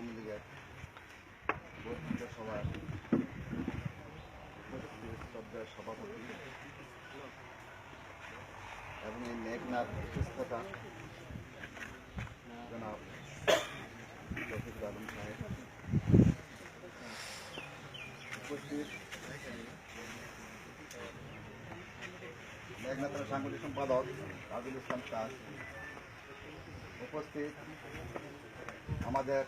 আওয়ামী লীগের বর্ধিত সভার সভাপতি এবং এই মেঘনাথ প্রতিষ্ঠাতা জনাব রফিকুল আলম সাহেব। উপস্থিত মেঘনাথের সাংগঠনিক সম্পাদক রাজুল ইসলাম তাজ উপস্থিত আমাদের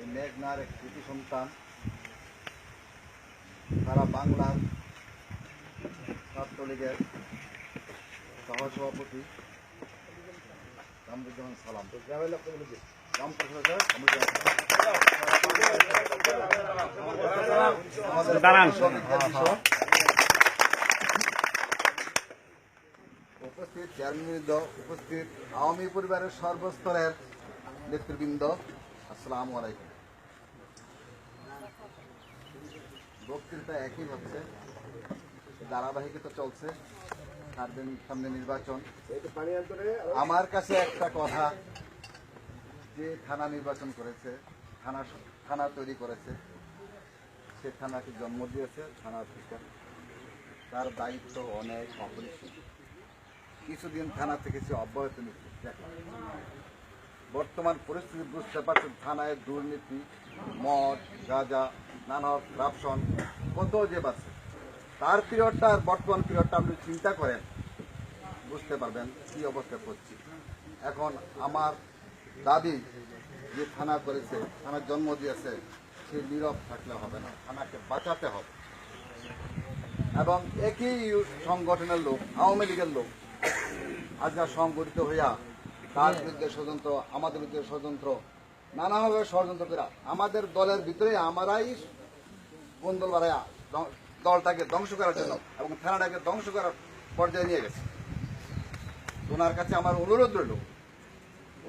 এই মেঘনার এক কৃতি সন্তান সারা বাংলার ছাত্রলীগের সহসভাপতি কামরুজ্জামান সালাম। দাঁড়ান। সদস্য উপস্থিত চেয়ারম্যানবৃন্দ উপস্থিত আওয়ামী পরিবারের সর্বস্তরের নেতৃবৃন্দ আসসালামু আলাইকুম। বক্তৃতা একই হচ্ছে। ধারাবাহিকতা চলছে চার দিন সামনে নির্বাচন। আমার কাছে একটা কথা, যে থানা নির্বাচন করেছে, থানা থানা তৈরি করেছে, সে থানাকে জন্ম দিয়েছে, থানা থেকে তার দায়িত্ব অনেক অপরিসীম। কিছুদিন থানা থেকে সে অব্যাহত নিচ্ছে। বর্তমান পরিস্থিতি বুঝতে পারছেন থানায় দুর্নীতি, মদ, গাঁজা নানা করাপশন কত যে বাড়ছে। তার পিরিয়ডটা আর বর্তমান পিরিয়ডটা আপনি চিন্তা করেন, বুঝতে পারবেন কি অবস্থা করছি। এখন আমার দাবি যে থানা করেছে, থানার জন্ম দিয়েছে, সে নীরব থাকলে হবে না, থানাকে বাঁচাতে হবে। এবং একই সংগঠনের লোক, আওয়ামী লীগের লোক, আজকে সংগঠিত হইয়া তার বিরুদ্ধে ষড়যন্ত্র, আমাদের বিরুদ্ধে ষড়যন্ত্র, নানাভাবে ষড়যন্ত্র করে আমাদের দলের ভিতরে আমরাই কুন্দল বাড়াইয়া দলটাকে ধ্বংস করার জন্য এবং থানাটাকে ধ্বংস করার পর্যায়ে নিয়ে গেছে। ওনার কাছে আমার অনুরোধ রইল,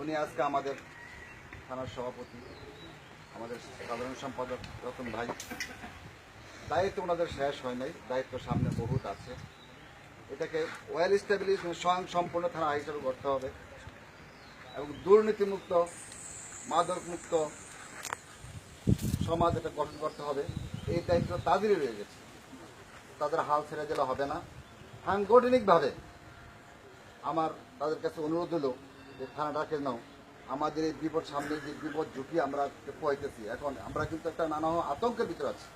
উনি আজকে আমাদের থানার সভাপতি, আমাদের সাধারণ সম্পাদক রতন ভাই। দায়িত্ব ওনাদের শেষ হয় নাই, দায়িত্ব সামনে বহুত আছে। এটাকে ওয়েল স্টেবলিশ স্বয়ং সম্পূর্ণ থানা হিসেবে করতে হবে। এবং দুর্নীতিমুক্ত মাদক মুক্ত সমাজ এটা গঠন করতে হবে। এই দায়িত্ব তাদেরই রয়ে গেছে। তাদের হাল ছেড়ে দিলে হবে না। সাংগঠনিকভাবে আমার তাদের কাছে অনুরোধ হলো যে থানাটাকে নাও। আমাদের এই বিপদ সামনে, যে বিপদ ঝুঁকি আমরা পোয়াইতেছি এখন আমরা কিন্তু একটা নানা আতঙ্কের ভিতরে আছি।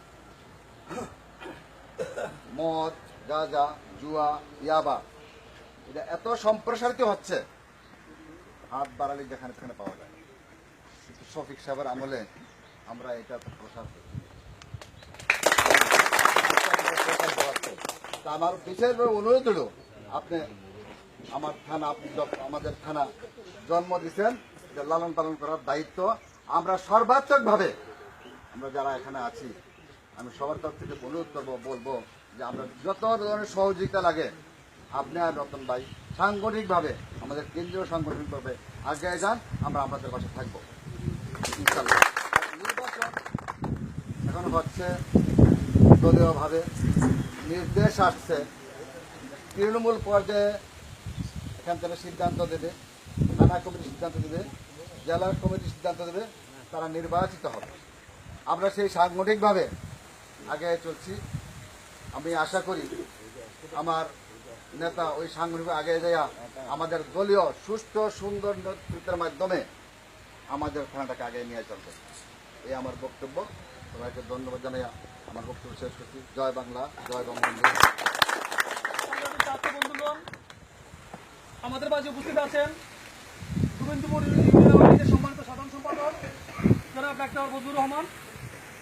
মদ, গাঁজা, জুয়া, ইয়াবা, এটা এত সম্প্রসারিত হচ্ছে হাত বাড়ালে যেখানে সেখানে পাওয়া যায়। শফিক সাহেবের আমলে আমরা এটা প্রসার করি। আমার বিশেষভাবে অনুরোধ হলো, আপনি আমার থানা আপনি আমাদের থানা জন্ম দিচ্ছেন যে লালন পালন করার দায়িত্ব। আমরা সর্বাত্মকভাবে আমরা যারা এখানে আছি, আমি সবার তরফ থেকে অনুরোধ করব, বলব যে আমরা যত ধরনের সহযোগিতা লাগে, আপনি আর রতন ভাই সাংগঠনিকভাবে আমাদের কেন্দ্রীয় সাংগঠনিকভাবে আগে যান, আমরা আপনাদের পাশে থাকব। নির্বাচন এখন হচ্ছে দলীয়ভাবে নির্দেশ আসছে। তৃণমূল পর্যায়ে এখান থেকে সিদ্ধান্ত দেবে, থানা কমিটি সিদ্ধান্ত দেবে, জেলা কমিটি সিদ্ধান্ত দেবে, তারা নির্বাচিত হবে। আমরা সেই সাংগঠনিকভাবে আগে চলছি। আমি আশা করি আমার নেতা ওই সাংগঠনিক আগে যাইয়া আমাদের দলীয় সুস্থ, সুন্দর নেতৃত্বের মাধ্যমে আমাদের থানাটাকে আগে নিয়ে চলবে। এই আমার বক্তব্য। সবাইকে ধন্যবাদ জানাই আমার বক্তব্য শেষ করছি। জয় বাংলা, জয় বঙ্গবন্ধু। আমাদের মাঝে উপস্থিত আছেন গোবিন্দপুর সম্মানিত সাধারণ সম্পাদক জনাব ডাক্তার বজুর রহমান।